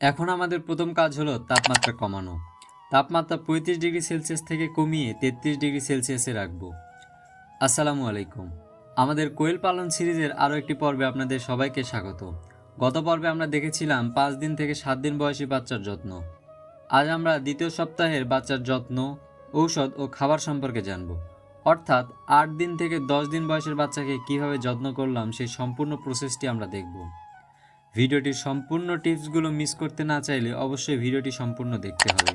এখন আমাদের প্রথম কাজ হলো তাপমাত্রা কমানো। তাপমাত্রা পঁয়ত্রিশ ডিগ্রি সেলসিয়াস থেকে কমিয়ে তেত্রিশ ডিগ্রি সেলসিয়াসে রাখব। আসসালামু আলাইকুম। আমাদের কোয়েল পালন সিরিজের আরও একটি পর্বে আপনাদের সবাইকে স্বাগত। গত পর্বে আমরা দেখেছিলাম পাঁচ দিন থেকে সাত দিন বয়সী বাচ্চার যত্ন। আজ আমরা দ্বিতীয় সপ্তাহের বাচ্চার যত্ন, ঔষধ ও খাবার সম্পর্কে জানব। অর্থাৎ আট দিন থেকে দশ দিন বয়সের বাচ্চাকে কীভাবে যত্ন করলাম সেই সম্পূর্ণ প্রসেসটি আমরা দেখব। ভিডিওটির সম্পূর্ণ টিপসগুলো মিস করতে না চাইলে অবশ্যই ভিডিওটি সম্পূর্ণ দেখতে হবে।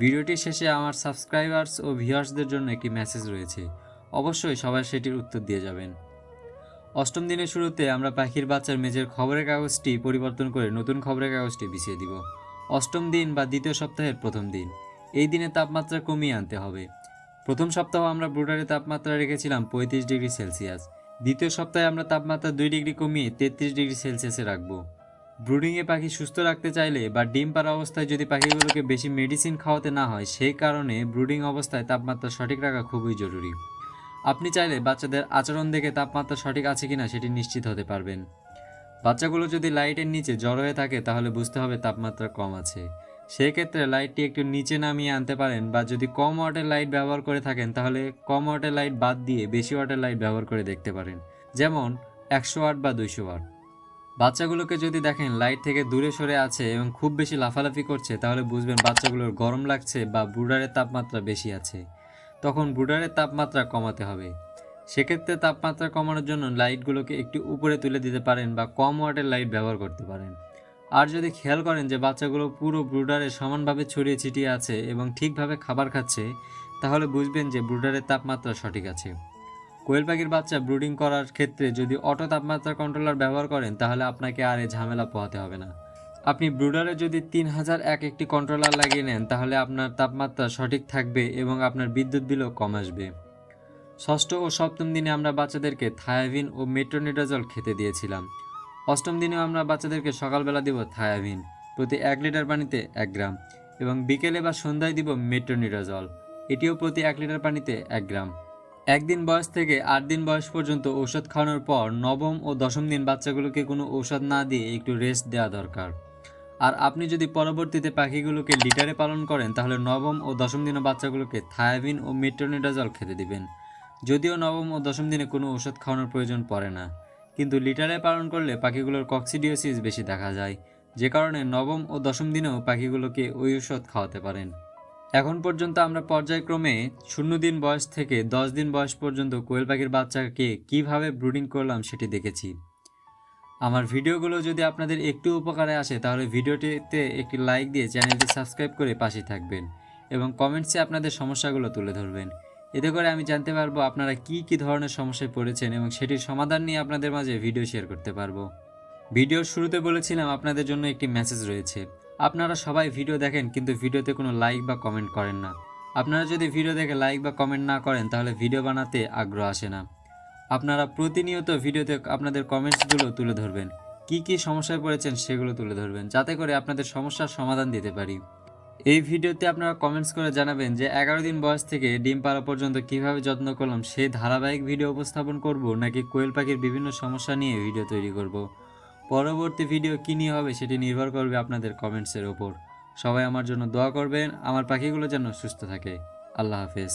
ভিডিওটির শেষে আমার সাবস্ক্রাইবার্স ও ভিউয়ার্সদের জন্য একটি মেসেজ রয়েছে। অবশ্যই সবাই সেটির উত্তর দিয়ে যাবেন। অষ্টম দিনের শুরুতে আমরা পাখির বাচ্চার মেজের খবরের কাগজটি পরিবর্তন করে নতুন খবরের কাগজটি বিছিয়ে দিব। অষ্টম দিন বা দ্বিতীয় সপ্তাহের প্রথম দিন। এই দিনে তাপমাত্রা কমিয়ে আনতে হবে। প্রথম সপ্তাহ আমরা ব্রুডারে তাপমাত্রা রেখেছিলাম পঁয়ত্রিশ ডিগ্রি সেলসিয়াস। দ্বিতীয় সপ্তাহে আমরা তাপমাত্রা দুই ডিগ্রি কমিয়ে তেত্রিশ ডিগ্রি সেলসিয়াসে রাখব। ব্রুডিংয়ে পাখি সুস্থ রাখতে চাইলে বা ডিম পাড়া অবস্থায় যদি পাখিগুলোকে বেশি মেডিসিন খাওয়াতে না হয়, সেই কারণে ব্রুডিং অবস্থায় তাপমাত্রা সঠিক রাখা খুবই জরুরি। আপনি চাইলে বাচ্চাদের আচরণ দেখে তাপমাত্রা সঠিক আছে কিনা সেটি নিশ্চিত হতে পারবেন। বাচ্চাগুলো যদি লাইটের নিচে জড়ো হয়ে থাকে, তাহলে বুঝতে হবে তাপমাত্রা কম আছে। সেক্ষেত্রে লাইটটি একটু নিচে নামিয়ে আনতে পারেন বা যদি কম ওয়াটের লাইট ব্যবহার করে থাকেন, তাহলে কম ওয়াটের লাইট বাদ দিয়ে বেশি ওয়াটের লাইট ব্যবহার করে দেখতে পারেন। যেমন, একশো ওয়াট বা দুইশো ওয়াট বাচ্চাগুলোকে যদি দেখেন লাইট থেকে দূরে সরে আছে এবং খুব বেশি লাফালাফি করছে, তাহলে বুঝবেন বাচ্চাগুলোর গরম লাগছে বা ব্রুডারের তাপমাত্রা বেশি আছে। তখন ব্রুডারের তাপমাত্রা কমাতে হবে। সেক্ষেত্রে তাপমাত্রা কমানোর জন্য লাইটগুলোকে একটু উপরে তুলে দিতে পারেন বা কম ওয়াটের লাইট ব্যবহার করতে পারেন। আর যদি খেয়াল করেন যে বাচ্চাগুলো পুরো ব্রুডারে সমানভাবে ছড়িয়ে ছিটিয়ে আছে এবং ঠিকভাবে খাবার খাচ্ছে, তাহলে বুঝবেন যে ব্রুডারের তাপমাত্রা সঠিক আছে। কোয়েল পাখির বাচ্চা ব্রুডিং করার ক্ষেত্রে যদি অটো তাপমাত্রা কন্ট্রোলার ব্যবহার করেন, তাহলে আপনাকে আর এই ঝামেলা পোহাতে হবে না। আপনি ব্রুডারে যদি তিন হাজার এক একটি কন্ট্রোলার লাগিয়ে নেন, তাহলে আপনার তাপমাত্রা সঠিক থাকবে এবং আপনার বিদ্যুৎ বিলও কম আসবে। ষষ্ঠ ও সপ্তম দিনে আমরা বাচ্চাদেরকে থায়াভিন ও মেট্রোনিডাজল খেতে দিয়েছিলাম। অষ্টম দিনেও আমরা বাচ্চাদেরকে সকালবেলা দিব থায়াভিন প্রতি এক লিটার পানিতে এক গ্রাম, এবং বিকেলে বা সন্ধ্যায় দিব মেট্রোনিডাজল এটিও প্রতি এক লিটার পানিতে এক গ্রাম। একদিন বয়স থেকে আট দিন বয়স পর্যন্ত ঔষধ খাওয়ানোর পর নবম ও দশম দিন বাচ্চাগুলোকে কোনো ঔষধ না দিয়ে একটু রেস্ট দেওয়া দরকার। আর আপনি যদি পরবর্তীতে পাখিগুলোকে লিটারে পালন করেন, তাহলে নবম ও দশম দিনে বাচ্চাগুলোকে থায়াবিন ও মেট্রোনিডাজল খেতে দিবেন। যদিও নবম ও দশম দিনে কোনো ওষুধ খাওয়ানোর প্রয়োজন পড়ে না। কিন্তু লিটারে পালন করলে পাখিগুলোর কক্সিডিওসিস বেশি দেখা যায়, যে কারণে নবম ও দশম দিনেও পাখিগুলোকে ওই ঔষধ খাওয়াতে পারেন। এখন পর্যন্ত আমরা পর্যায়ক্রমে শূন্য দিন বয়স থেকে দশ দিন বয়স পর্যন্ত কোয়েল পাখির বাচ্চাকে কীভাবে ব্রুডিং করলাম সেটি দেখেছি। আমার ভিডিওগুলো যদি আপনাদের একটু উপকারে আসে, তাহলে ভিডিওটিতে একটি লাইক দিয়ে চ্যানেলটি সাবস্ক্রাইব করে পাশে থাকবেন এবং কমেন্টসে আপনাদের সমস্যাগুলো তুলে ধরবেন। এতে করে আমি জানতে পারব আপনারা কি কি ধরনের সমস্যায় পড়েছেন এবং সেটির সমাধান নিয়ে আপনাদের মাঝে ভিডিও শেয়ার করতে পারব। ভিডিওর শুরুতে বলেছিলাম, আপনাদের জন্য একটি মেসেজ রয়েছে। আপনারা সবাই ভিডিও দেখেন, কিন্তু ভিডিওতে কোনো লাইক বা কমেন্ট করেন না। আপনারা যদি ভিডিও দেখে লাইক বা কমেন্ট না করেন, তাহলে ভিডিও বানাতে আগ্রহ আসে না। আপনারা প্রতিনিয়ত ভিডিওতে আপনাদের কমেন্টসগুলো তুলে ধরবেন। কি কি সমস্যায় পড়েছেন সেগুলো তুলে ধরবেন, যাতে করে আপনাদের সমস্যার সমাধান দিতে পারি। এই ভিডিওতে আপনারা কমেন্টস করে জানাবেন যে এগারো দিন বয়স থেকে ডিম পাড়া পর্যন্ত কীভাবে যত্ন করলাম, সে ধারাবাহিক ভিডিও উপস্থাপন করব নাকি কোয়েল পাখির বিভিন্ন সমস্যা নিয়ে ভিডিও তৈরি করব? পরবর্তী ভিডিও কী নিয়ে হবে সেটি নির্ভর করবে আপনাদের কমেন্টসের ওপর। সবাই আমার জন্য দোয়া করবেন, আমার পাখিগুলো যেন সুস্থ থাকে। আল্লাহ হাফেজ।